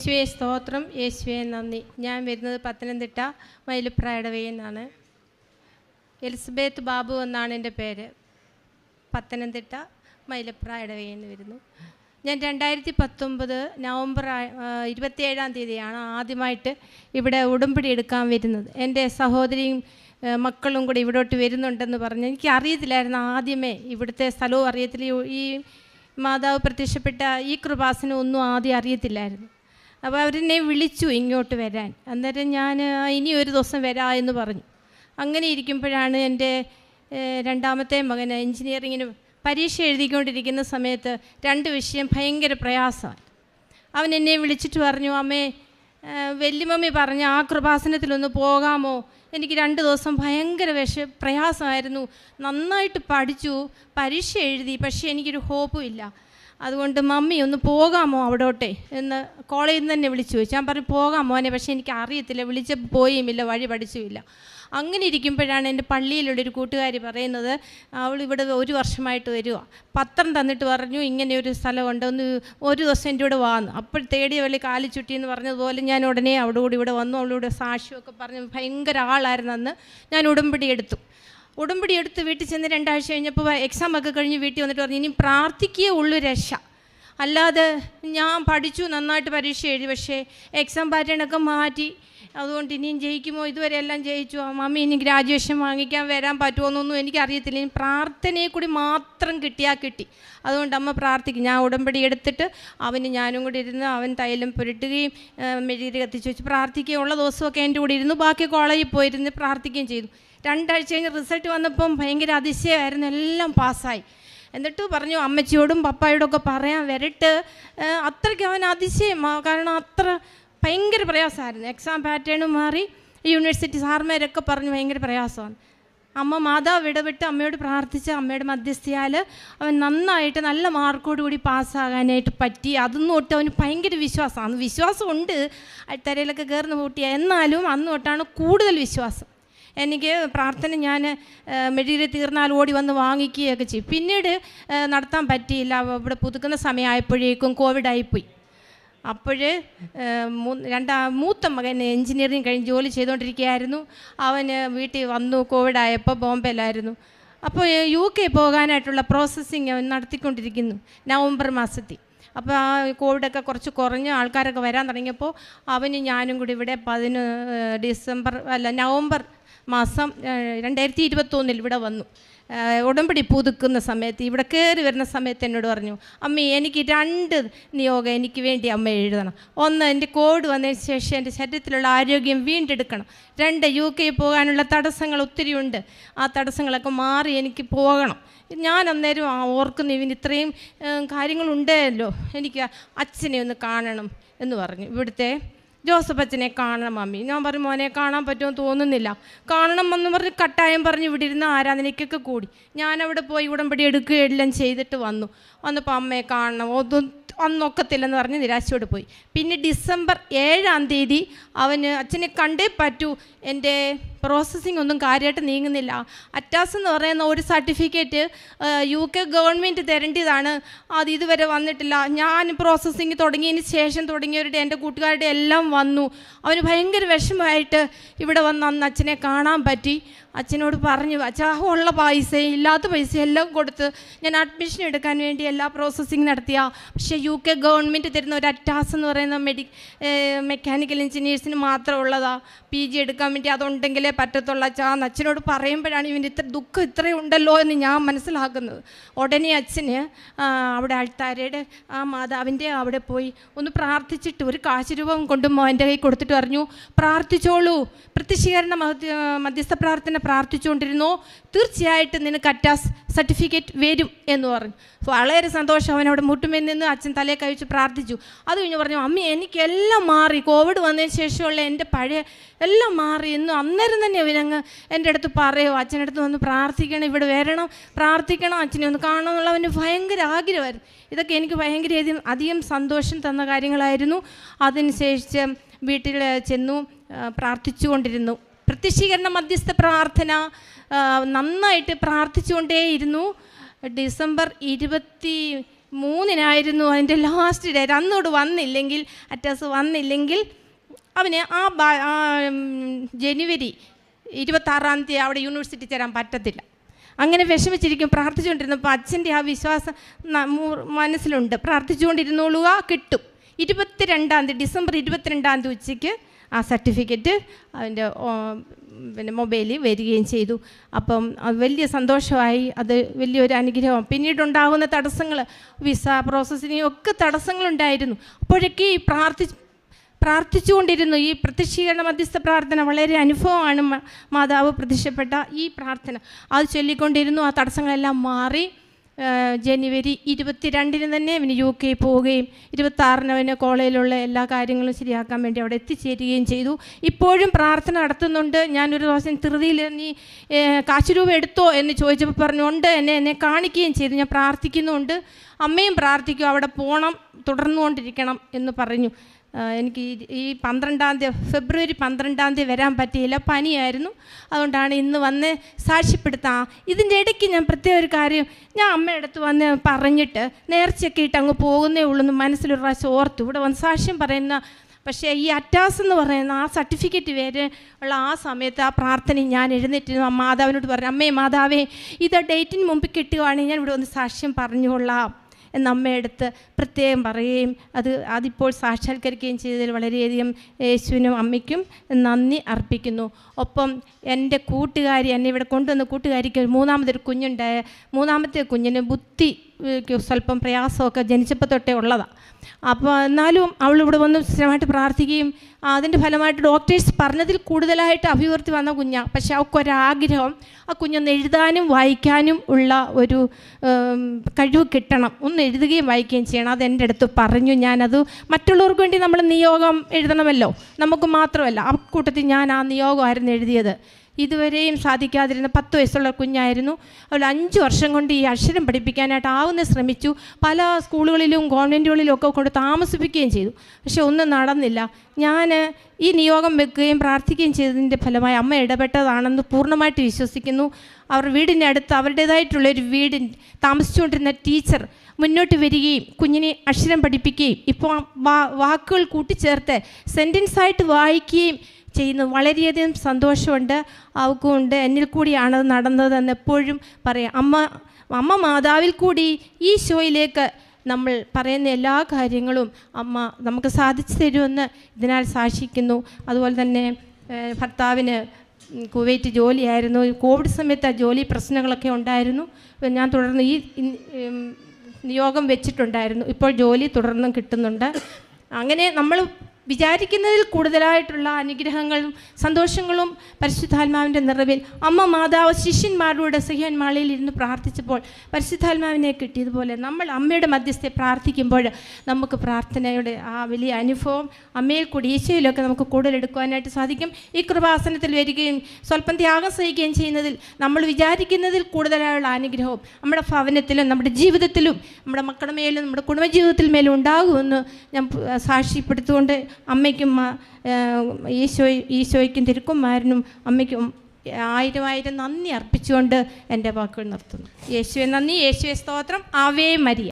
യേശുവെ സ്തോത്രം. യേശുവേ നന്ദി. ഞാൻ വരുന്നത് പത്തനംതിട്ട മയിലുപ്രായുടെ നിന്നാണ്. എലിസബത്ത് ബാബു എന്നാണ് എന്റെ പേര്. പത്തനംതിട്ട മയിലപ്രായുടെ നിന്ന് വരുന്നു. ഞാൻ രണ്ടായിരത്തി പത്തൊമ്പത് നവംബർ ഇരുപത്തിയേഴാം തീയതിയാണ് ആദ്യമായിട്ട് ഇവിടെ ഉടമ്പടി എടുക്കാൻ വരുന്നത്. എന്റെ സഹോദരിയും മക്കളും കൂടി ഇവിടോട്ട് വരുന്നുണ്ടെന്ന് പറഞ്ഞ് എനിക്ക് അറിയത്തില്ലായിരുന്നു ആദ്യമേ ഇവിടുത്തെ സ്ഥലവും അറിയത്തില്ല. ഈ മാതാവ് പ്രത്യക്ഷപ്പെട്ട ഈ കൃപാസനം ഒന്നും ആദ്യം അറിയത്തില്ലായിരുന്നു. അപ്പോൾ അവരെന്നെ വിളിച്ചു ഇങ്ങോട്ട് വരാൻ. അന്നേരം ഞാൻ "ആ, ഇനി ഒരു ദിവസം വരാ എന്ന് പറഞ്ഞു. അങ്ങനെ ഇരിക്കുമ്പോഴാണ് എന്റെ രണ്ടാമത്തെ മകൻ എൻജിനീയറിങ്ങിന് പരീക്ഷ എഴുതിക്കൊണ്ടിരിക്കുന്ന സമയത്ത് രണ്ട് വിഷയം ഭയങ്കര പ്രയാസമാണ് അവൻ എന്നെ വിളിച്ചിട്ട് പറഞ്ഞു അമ്മേ ഏഹ്, വല്യമ്മമ്മി പറഞ്ഞ ആ കൃപാസനത്തിലൊന്ന് പോകാമോ? എനിക്ക് രണ്ട് ദിവസം ഭയങ്കര വിഷ പ്രയാസമായിരുന്നു. നന്നായിട്ട് പഠിച്ചു പരീക്ഷ എഴുതി പക്ഷേ എനിക്കൊരു ഹോപ്പും ഇല്ല. അതുകൊണ്ട് മമ്മി ഒന്ന് പോകാമോ അവിടോട്ടെ? എന്ന് കോളേജിൽ നിന്ന് തന്നെ വിളിച്ചു ചോദിച്ചു. ഞാൻ പറഞ്ഞു പോകാം മോനെ പക്ഷേ എനിക്ക് അറിയത്തില്ല. വിളിച്ചപ്പോൾ പോയുമില്ല വഴി പഠിച്ചുമില്ല അങ്ങനെ ഇരിക്കുമ്പോഴാണ് എന്റെ പള്ളിയിലുള്ളൊരു കൂട്ടുകാരി പറയുന്നത് അവൾ ഇവിടെ ഒരു വർഷമായിട്ട് വരിക പത്രം തന്നിട്ട് പറഞ്ഞു ഇങ്ങനെ ഒരു സ്ഥലമുണ്ട്. ഒന്ന് ഒരു ദിവസം എന്റെ കൂടെ വാന്ന് അപ്പോൾ തേടിയ കാലി ചുറ്റി എന്ന് പറഞ്ഞതുപോലെ ഞാൻ ഉടനെ അവിടെ കൂടി ഇവിടെ വന്നു. അവളോട് സാക്ഷ്യമൊക്കെ പറഞ്ഞു ഭയങ്കര ആളായിരുന്നു അന്ന്. ഞാൻ ഉടമ്പടി എടുത്തു. ഉടമ്പടി എടുത്ത് വീട്ടിൽ ചെന്ന് രണ്ടാഴ്ച കഴിഞ്ഞപ്പോൾ എക്സാം ഒക്കെ കഴിഞ്ഞ് വീട്ടിൽ വന്നിട്ട് പറഞ്ഞു ഇനി പ്രാർത്ഥിക്കേ ഉള്ളൂ രക്ഷ. അല്ലാതെ ഞാൻ പഠിച്ചു നന്നായിട്ട് പരീക്ഷ എഴുതി പക്ഷേ എക്സാം പാറ്റേണൊക്കെ മാറ്റി. അതുകൊണ്ട് ഇനിയും ജയിക്കുമോ? ഇതുവരെ എല്ലാം ജയിച്ചു. ആ മമ്മി ഇനി ഗ്രാജുവേഷൻ വാങ്ങിക്കാൻ വരാൻ പറ്റുമോ എന്നൊന്നും എനിക്കറിയത്തില്ല. ഇനി പ്രാർത്ഥനയെ കൂടി മാത്രം കിട്ടിയാൽ കിട്ടി. അതുകൊണ്ട് അമ്മ പ്രാർത്ഥിക്കും. ഞാൻ ഉടമ്പടി എടുത്തിട്ട് അവന് ഞാനും കൂടി ഇരുന്ന് അവൻ തൈലം പുരട്ടുകയും ആ, മെഴുകുതിരി കത്തിച്ച് വെച്ച് പ്രാർത്ഥിക്കുകയും ഉള്ള ദിവസമൊക്കെ എന്റെ കൂടെ ഇരുന്നു. ബാക്കി കോളേജിൽ പോയിരുന്ന് പ്രാർത്ഥിക്കുകയും ചെയ്തു. രണ്ടാഴ്ച കഴിഞ്ഞ് റിസൾട്ട് വന്നപ്പം ഭയങ്കര അതിശയമായിരുന്നു. എല്ലാം പാസ്സായി. എന്നിട്ട് പറഞ്ഞു അമ്മച്ചിയോടും പപ്പായോടും ഒക്കെ പറയാൻ വരട്ട്. അത്രയ്ക്ക് അവൻ അതിശയം. കാരണം അത്ര ഭയങ്കര പ്രയാസമായിരുന്നു. എക്സാം പാറ്റേണും മാറി യൂണിവേഴ്സിറ്റി സാർമാരൊക്കെ പറഞ്ഞു ഭയങ്കര പ്രയാസമാണ്. അമ്മ മാതാവ് ഇടപെട്ട് അമ്മയോട് പ്രാർത്ഥിച്ച് അമ്മയുടെ മധ്യസ്ഥയാൽ അവൻ നന്നായിട്ട് നല്ല മാർക്കോട് കൂടി പാസ്സാകാനായിട്ട് പറ്റി. അതൊന്നും തൊട്ട് അവന് ഭയങ്കര വിശ്വാസമാണ്. വിശ്വാസമുണ്ട്. അടിത്തരയിലൊക്കെ കയറുന്ന കൂട്ടിയ. എന്നാലും അന്ന് തൊട്ടാണ് കൂടുതൽ വിശ്വാസം. എനിക്ക് പ്രാർത്ഥന ഞാൻ മെഴുകിരി തീർന്നാൽ ഓടി വന്ന് വാങ്ങിക്കുകയൊക്കെ ചെയ്യും. പിന്നീട് നടത്താൻ പറ്റിയില്ല. ഇവിടെ പുതുക്കുന്ന സമയമായപ്പോഴേക്കും കോവിഡായിപ്പോയി. അപ്പോൾ രണ്ടാ മൂത്ത മകൻ എൻജിനീയറിങ് കഴിഞ്ഞ് ജോലി ചെയ്തുകൊണ്ടിരിക്കുകയായിരുന്നു. അവന് വീട്ടിൽ വന്നു കോവിഡായപ്പോൾ ബോംബെയിലായിരുന്നു. അപ്പോൾ യു കെ പോകാനായിട്ടുള്ള പ്രോസസ്സിങ് അവൻ നടത്തിക്കൊണ്ടിരിക്കുന്നു നവംബർ മാസത്തിൽ. അപ്പോൾ ആ കോവിഡൊക്കെ കുറച്ച് കുറഞ്ഞ് ആൾക്കാരൊക്കെ വരാൻ തുടങ്ങിയപ്പോൾ അവന് ഞാനും കൂടി ഇവിടെ പതിന് ഡിസംബർ അല്ല നവംബർ മാസം രണ്ടായിരത്തി ഇരുപത്തൊന്നിൽ ഇവിടെ വന്നു. ഉടമ്പടി പുതുക്കുന്ന സമയത്ത് ഇവിടെ കയറി വരുന്ന സമയത്ത് എന്നോട് പറഞ്ഞു അമ്മ എനിക്ക് രണ്ട് നിയോഗം എനിക്ക് വേണ്ടി അമ്മ എഴുതണം. ഒന്ന് എന്റെ കോഡ് വന്നതിന് ശേഷം എന്റെ ശരീരത്തിലുള്ള ആരോഗ്യം വീണ്ടെടുക്കണം. രണ്ട് യു കെ പോകാനുള്ള തടസ്സങ്ങൾ ഒത്തിരി ഉണ്ട്. ആ തടസ്സങ്ങളൊക്കെ മാറി എനിക്ക് പോകണം. ഞാൻ അന്നേരം ഓർക്കുന്നു ഇവന് ഇത്രയും കാര്യങ്ങളുണ്ടല്ലോ. എനിക്ക് അച്ഛനെ ഒന്ന് കാണണം എന്ന് പറഞ്ഞു. ഇവിടുത്തെ ജോസഫ് അച്ഛനെ കാണണം മമ്മി. ഞാൻ പറഞ്ഞു മോനെ കാണാൻ പറ്റുമെന്ന് തോന്നുന്നില്ല. കാണണം എന്ന് പറഞ്ഞ് കട്ടായം പറഞ്ഞ് ഇവിടെ ഇരുന്ന് ആരാധനയ്ക്കൊക്കെ കൂടി. ഞാനവിടെ പോയി ഉടമ്പടി എടുക്കുകയും എല്ലാം ചെയ്തിട്ട് വന്നു. വന്നപ്പോൾ അമ്മയെ കാണണം. ഒന്നും അന്നൊക്കത്തില്ലെന്ന് പറഞ്ഞ് നിരാശയോട് പോയി. പിന്നെ ഡിസംബർ ഏഴാം തീയതി അവന് അച്ഛനെ കണ്ടേ പറ്റൂ. എന്റെ പ്രോസസ്സിംഗ് ഒന്നും കാര്യമായിട്ട് നീങ്ങുന്നില്ല. അറ്റാസ് എന്ന് പറയുന്ന ഒരു സർട്ടിഫിക്കറ്റ് യു കെ ഗവൺമെന്റ് തരേണ്ടതാണ്. അത് ഇതുവരെ വന്നിട്ടില്ല. ഞാൻ പ്രോസസ്സിങ് തുടങ്ങിയതിന് ശേഷം തുടങ്ങിയവരുടെ എന്റെ കൂട്ടുകാരുടെ എല്ലാം വന്നു. അവന് ഭയങ്കര വിഷമമായിട്ട് ഇവിടെ വന്ന് അന്ന് അച്ഛനെ കാണാൻ പറ്റി. അച്ഛനോട് പറഞ്ഞു അച്ഛാ ഉള്ള പൈസയും ഇല്ലാത്ത പൈസ എല്ലാം കൊടുത്ത് ഞാൻ അഡ്മിഷൻ എടുക്കാൻ വേണ്ടി എല്ലാ പ്രോസസ്സിങ് നടത്തിയ. പക്ഷേ യു കെ ഗവൺമെന്റ് തരുന്ന ഒരു അറ്റാസ് എന്ന് പറയുന്ന മെഡി മെക്കാനിക്കൽ എഞ്ചിനീയേഴ്സിന് മാത്രം ഉള്ളതാണ് പി ജി എടുക്കാൻ വേണ്ടി അതുണ്ടെങ്കിലേ പറ്റത്തുള്ള അച്ഛൻ എന്ന് അച്ഛനോട് പറയുമ്പോഴാണ് ഇവന്റെ ഇത്ര ദുഃഖം ഇത്രയും ഉണ്ടല്ലോ എന്ന് ഞാൻ മനസ്സിലാക്കുന്നത് ഉടനെ അച്ഛന് ആ, അവിടെ അൾത്താരയുടെ ആ മാതാവിന്റെ അവിടെ പോയി ഒന്ന് പ്രാർത്ഥിച്ചിട്ട് ഒരു കാശ് രൂപം കൊണ്ട് മോന്റെ കൈ കൊടുത്തിട്ട് പറഞ്ഞു പ്രാർത്ഥിച്ചോളൂ. പ്രത്യക്ഷീകരണ മധ്യ മധ്യസ്ഥ പ്രാർത്ഥന പ്രാർത്ഥിച്ചുകൊണ്ടിരുന്നു. തീർച്ചയായിട്ടും നിനക്ക് അറ്റാസ് സർട്ടിഫിക്കറ്റ് വരും എന്ന് പറഞ്ഞു. വളരെ സന്തോഷം അവൻ അവിടെ മുട്ടുമേൽ നിന്ന് അച്ഛൻ തലയെ കഴിച്ച് പ്രാർത്ഥിച്ചു. അത് കഴിഞ്ഞ് പറഞ്ഞു അമ്മ എനിക്കെല്ലാം മാറി. കോവിഡ് വന്നതിന് ശേഷമുള്ള എന്റെ പഴയ എല്ലാം മാറി. എന്ന് അന്നേരം തന്നെ അവനങ്ങ് എന്റെ അടുത്ത് പറയുമോ അടുത്ത് വന്ന് പ്രാർത്ഥിക്കണം ഇവിടെ വരണം പ്രാർത്ഥിക്കണം അച്ഛനെ ഒന്ന് കാണണം എന്നുള്ള അവന് ഭയങ്കര ആഗ്രഹമായിരുന്നു. ഇതൊക്കെ എനിക്ക് ഭയങ്കര അധികം അധികം സന്തോഷം തന്ന കാര്യങ്ങളായിരുന്നു. അതിനുശേഷം വീട്ടിൽ ചെന്നു പ്രാർത്ഥിച്ചുകൊണ്ടിരുന്നു. പ്രത്യക്ഷീകരണ മധ്യസ്ഥ പ്രാർത്ഥന നന്നായിട്ട് പ്രാർത്ഥിച്ചുകൊണ്ടേയിരുന്നു. ഡിസംബർ ഇരുപത്തി മൂന്നിനായിരുന്നു അതിന്റെ ലാസ്റ്റ് ഡേറ്റ് അന്നോട് വന്നില്ലെങ്കിൽ അറ്റാസ് വന്നില്ലെങ്കിൽ അവന് ആ ജനുവരി ഇരുപത്താറാം തീയതി അവിടെ യൂണിവേഴ്സിറ്റി ചേരാൻ പറ്റത്തില്ല. അങ്ങനെ വിഷമിച്ചിരിക്കും പ്രാർത്ഥിച്ചുകൊണ്ടിരുന്നപ്പോൾ അച്ഛന്റെ ആ വിശ്വാസം മനസ്സിലുണ്ട്. പ്രാർത്ഥിച്ചുകൊണ്ടിരുന്നോളുക കിട്ടും. ഇരുപത്തിരണ്ടാം തീയതി ഡിസംബർ ഇരുപത്തിരണ്ടാം തീയതി ഉച്ചയ്ക്ക് ആ സർട്ടിഫിക്കറ്റ് അതിന്റെ പിന്നെ മൊബൈലിൽ വരികയും ചെയ്തു. അപ്പം അത് വലിയ സന്തോഷമായി അത് വലിയൊരു അനുഗ്രഹം. പിന്നീടുണ്ടാകുന്ന തടസ്സങ്ങൾ വിസ പ്രോസസ്സിനും ഒക്കെ തടസ്സങ്ങളുണ്ടായിരുന്നു. അപ്പോഴൊക്കെ ഈ പ്രാർത്ഥി പ്രാർത്ഥിച്ചുകൊണ്ടിരുന്നു. ഈ പ്രത്യക്ഷീകരണ മധ്യസ്ഥ പ്രാർത്ഥന വളരെ അനുഭവമാണ് മാതാവ് പ്രത്യക്ഷപ്പെട്ട ഈ പ്രാർത്ഥന. അത് ചൊല്ലിക്കൊണ്ടിരുന്നു. ആ തടസ്സങ്ങളെല്ലാം മാറി. ജനുവരി ഇരുപത്തിരണ്ടിന് തന്നെ അവന് യു കെ പോവുകയും ഇരുപത്താറിന് അവന് കോളേജിലുള്ള എല്ലാ കാര്യങ്ങളും ശരിയാക്കാൻ വേണ്ടി അവിടെ എത്തിച്ചേരുകയും ചെയ്തു. ഇപ്പോഴും പ്രാർത്ഥന നടത്തുന്നുണ്ട്. ഞാനൊരു ദിവസം ധൃതിയിൽ നീ കാശ് രൂപ എടുത്തോ എന്ന് ചോദിച്ചപ്പോൾ പറഞ്ഞു ഉണ്ട് എന്നെ എന്നെ കാണിക്കുകയും ചെയ്തു. ഞാൻ പ്രാർത്ഥിക്കുന്നുണ്ട്. അമ്മയും പ്രാർത്ഥിക്കും. അവിടെ പോകണം തുടർന്നുകൊണ്ടിരിക്കണം എന്ന് പറഞ്ഞു. എനിക്ക് ഈ പന്ത്രണ്ടാം തീയതി ഫെബ്രുവരി പന്ത്രണ്ടാം തീയതി വരാൻ പറ്റിയില്ല. പനിയായിരുന്നു. അതുകൊണ്ടാണ് ഇന്ന് വന്ന് സാക്ഷ്യപ്പെടുത്താം. ഇതിന്റെ ഇടയ്ക്ക് ഞാൻ പ്രത്യേക ഒരു കാര്യം ഞാൻ അമ്മയുടെ അടുത്ത് വന്ന് പറഞ്ഞിട്ട് നേർച്ചയൊക്കെ ഇട്ട് അങ്ങ് പോകുന്നേ ഉള്ളൂ എന്ന് മനസ്സിലൊരു പ്രാവശ്യം ഓർത്തു. ഇവിടെ വന്ന് സാക്ഷ്യം പറയുന്ന പക്ഷേ ഈ അറ്റാസ് എന്ന് പറയുന്ന ആ സർട്ടിഫിക്കറ്റ് വരെ ഉള്ള ആ സമയത്ത് ആ പ്രാർത്ഥന ഞാൻ എഴുന്നേറ്റിരുന്നു. ആ മാതാവിനോട് പറഞ്ഞു അമ്മേ മാതാവേ ഇത് ഡേറ്റിന് മുമ്പ് കിട്ടുകയാണെങ്കിൽ ഞാൻ ഇവിടെ വന്ന് സാക്ഷ്യം പറഞ്ഞുകൊള്ളാം. എന്ന് അമ്മയെടുത്ത് പ്രത്യേകം പറയുകയും അത് അതിപ്പോൾ സാക്ഷാത്കരിക്കുകയും ചെയ്തതിൽ വളരെയധികം യേശുവിനും അമ്മയ്ക്കും നന്ദി അർപ്പിക്കുന്നു. ഒപ്പം എന്റെ കൂട്ടുകാരി എന്നെ ഇവിടെ കൊണ്ടുവന്ന കൂട്ടുകാരിക്ക് മൂന്നാമതൊരു കുഞ്ഞുണ്ടായ മൂന്നാമത്തെ കുഞ്ഞിന് ബുദ്ധി സ്വല്പം പ്രയാസമൊക്കെ ജനിച്ചപ്പോൾ തൊട്ടേ ഉള്ളതാണ് അപ്പോൾ എന്നാലും അവൾ ഇവിടെ വന്ന് സ്ഥിരമായിട്ട് പ്രാർത്ഥിക്കുകയും അതിന്റെ ഫലമായിട്ട് ഡോക്ടേഴ്സ് പറഞ്ഞതിൽ കൂടുതലായിട്ട് അഭിവൃദ്ധി വന്ന കുഞ്ഞാണ് പക്ഷെ അവൾക്കൊരാഗ്രഹം ആ കുഞ്ഞൊന്ന് എഴുതാനും വായിക്കാനും ഉള്ള ഒരു കഴിവ് കിട്ടണം. ഒന്ന് എഴുതുകയും വായിക്കുകയും ചെയ്യണം. അത് എന്റെ അടുത്ത് പറഞ്ഞു. ഞാനത് മറ്റുള്ളവർക്ക് വേണ്ടി നമ്മൾ നിയോഗം എഴുതണമല്ലോ. നമുക്ക് മാത്രമല്ല ആ കൂട്ടത്തിൽ ഞാൻ ആ നിയോഗമായിരുന്നു എഴുതിയത്. ഇതുവരെയും സാധിക്കാതിരുന്ന പത്ത് വയസ്സുള്ള കുഞ്ഞായിരുന്നു. അവൾ അഞ്ച് വർഷം കൊണ്ട് ഈ അക്ഷരം പഠിപ്പിക്കാനായിട്ട് ആവുന്ന ശ്രമിച്ചു. പല സ്കൂളുകളിലും ഗവൺമെന്റുകളിലും ഒക്കെ കൊണ്ട് താമസിപ്പിക്കുകയും ചെയ്തു. പക്ഷെ ഒന്നും നടന്നില്ല. ഞാൻ ഈ നിയോഗം വെക്കുകയും പ്രാർത്ഥിക്കുകയും ചെയ്തതിന്റെ ഫലമായി അമ്മ ഇടപെട്ടതാണെന്ന് പൂർണമായിട്ട് വിശ്വസിക്കുന്നു. അവർ വീടിന്റെ അടുത്ത് അവരുടേതായിട്ടുള്ള ഒരു വീടിൻ താമസിച്ചുകൊണ്ടിരുന്ന ടീച്ചർ മുന്നോട്ട് വരികയും കുഞ്ഞിനെ അക്ഷരം പഠിപ്പിക്കുകയും ഇപ്പോൾ വാക്കുകൾ കൂട്ടിച്ചേർത്ത് സെന്റൻസായിട്ട് വായിക്കുകയും ചെയ്യുന്നു വളരെയധികം സന്തോഷമുണ്ട്. അവക്കുമുണ്ട് എന്നിൽ കൂടിയാണ് നടന്നതെന്ന് എപ്പോഴും പറയാം. അമ്മ അമ്മ മാതാവിൽ കൂടി ഈ ഷോയിലേക്ക് നമ്മൾ പറയുന്ന എല്ലാ കാര്യങ്ങളും അമ്മ നമുക്ക് സാധിച്ചു തരുമെന്ന് ഇതിനാൽ സാക്ഷിക്കുന്നു. അതുപോലെ തന്നെ ഭർത്താവിന് കുവൈറ്റ് ജോലിയായിരുന്നു. കോവിഡ് സമയത്ത് ആ ജോലി പ്രശ്നങ്ങളൊക്കെ ഉണ്ടായിരുന്നു. ഞാൻ തുടർന്ന് ഈ നിയോഗം വെച്ചിട്ടുണ്ടായിരുന്നു. ഇപ്പോൾ ജോലി തുടർന്നും കിട്ടുന്നുണ്ട്. അങ്ങനെ നമ്മൾ വിചാരിക്കുന്നതിൽ കൂടുതലായിട്ടുള്ള അനുഗ്രഹങ്ങളും സന്തോഷങ്ങളും പരിശുദ്ധാത്മാവിന്റെ നിറവിൽ അമ്മ മാതാവ് ശിഷ്യന്മാരുടെ സഹ്യന്മാളിയിൽ ഇരുന്ന് പ്രാർത്ഥിച്ചപ്പോൾ പരിശുദ്ധാത്മാവിനെ കിട്ടിയതുപോലെ നമ്മൾ അമ്മയുടെ മധ്യസ്ഥയെ പ്രാർത്ഥിക്കുമ്പോൾ നമുക്ക് പ്രാർത്ഥനയുടെ ആ വലിയ അനുഭവം അമ്മയിൽ കൂടി ഈശോയിലൊക്കെ നമുക്ക് കൂടുതലെടുക്കുവാനായിട്ട് സാധിക്കും. ഈ കൃപാസനത്തിൽ വരികയും സ്വല്പം ത്യാഗം സഹിക്കുകയും ചെയ്യുന്നതിൽ നമ്മൾ വിചാരിക്കുന്നതിൽ കൂടുതലായുള്ള അനുഗ്രഹവും നമ്മുടെ ഭവനത്തിലും നമ്മുടെ ജീവിതത്തിലും നമ്മുടെ മക്കളുടെ മേലും നമ്മുടെ കുടുംബജീവിതത്തിൽ മേലും ഉണ്ടാകുമെന്ന് ഞാൻ സാക്ഷ്യപ്പെടുത്തുകൊണ്ട് അമ്മയ്ക്കും ഈശോ ഈശോയ്ക്കും തിരുക്കുമാരനും അമ്മയ്ക്കും ആയിരം ആയിരം നന്ദി അർപ്പിച്ചുകൊണ്ട് എന്റെ വാക്കുകൾ നിർത്തുന്നു. യേശുവെ നന്ദി യേശുവെ സ്തോത്രം. ആവേ മരിയ.